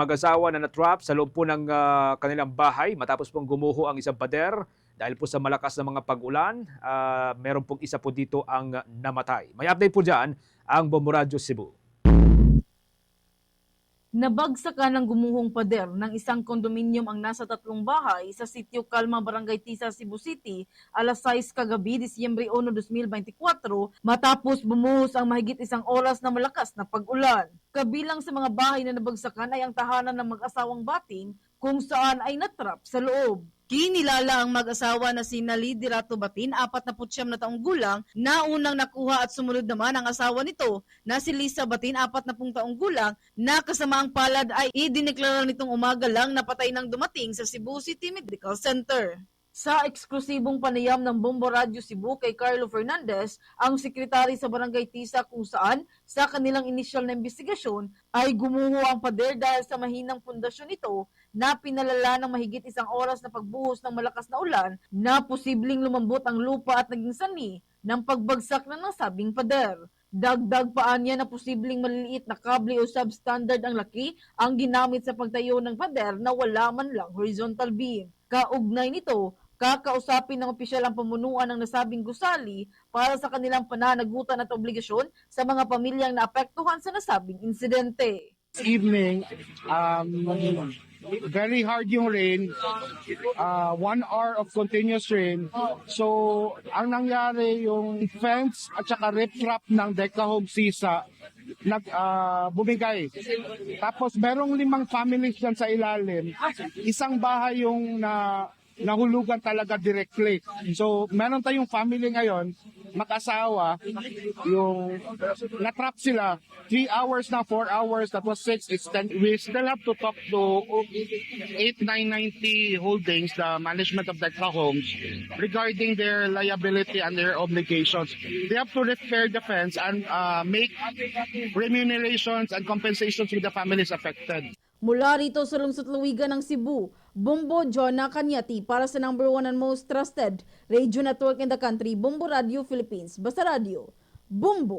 mag-asawa na natrap sa loob po ng ah, kanilang bahay matapos pong gumuho ang isang pader dahil po sa malakas na mga pag-ulan. ah, meron pong isa po dito ang namatay. May update po dyan ang Bomboradyo Cebu. Nabagsakan ng gumuhong pader ng isang kondominium ang nasa tatlong bahay sa sitio Calma, Barangay Tisa, Cebu City, alas 6 kagabi, Disyembre 1, 2024, matapos bumuhos ang mahigit isang oras na malakas na pag-ulan. Kabilang sa mga bahay na nabagsakan ay ang tahanan ng mag-asawang bating kung saan ay natrap sa loob. Kinilala ang mag-asawa na si Nali Dirato Batin, 49 na taong gulang, na unang nakuha at sumunod naman ang asawa nito na si Lisa Batin, 40 taong gulang, na kasama ang palad ay idineklara nitong umaga lang na patay nang dumating sa Cebu City Medical Center. Sa eksklusibong panayam ng Bombo Radio Cebu kay Carlo Fernandez, ang sekretary sa Barangay Tisa kung saan sa kanilang inisyal na investigasyon ay gumuho ang pader dahil sa mahinang pundasyon nito na pinalala ng mahigit isang oras na pagbuhos ng malakas na ulan na posibleng lumambot ang lupa at naging sani ng pagbagsak ng nasabing pader. Dagdag paan niya na posibleng maliliit na kable o substandard ang laki ang ginamit sa pagtayo ng pader na wala man lang horizontal beam. Kaugnay nito, kakausapin ng opisyal ang pamunuan ng nasabing gusali para sa kanilang pananagutan at obligasyon sa mga pamilyang naapektuhan sa nasabing insidente. Evening, um, very hard yung rain, uh, one hour of continuous rain. So, ang nangyari yung fence at saka rip trap ng Deca Home Sisa nag uh, bumigay. Tapos merong limang families dyan sa ilalim. Isang bahay yung na nahulugan talaga directly. So, meron tayong family ngayon, mag-asawa, yung natrap sila, 3 hours na, 4 hours, that was 6, it's 10. We still have to talk to 8990 Holdings, the management of the homes, regarding their liability and their obligations. They have to repair the fence and uh, make remunerations and compensations with the families affected. Mula rito sa lungsod Luwigan ng Cebu, Bumbo Jonah Kanyati para sa number one and most trusted radio network in the country, Bumbo Radio Philippines. Basta Radio, Bumbo!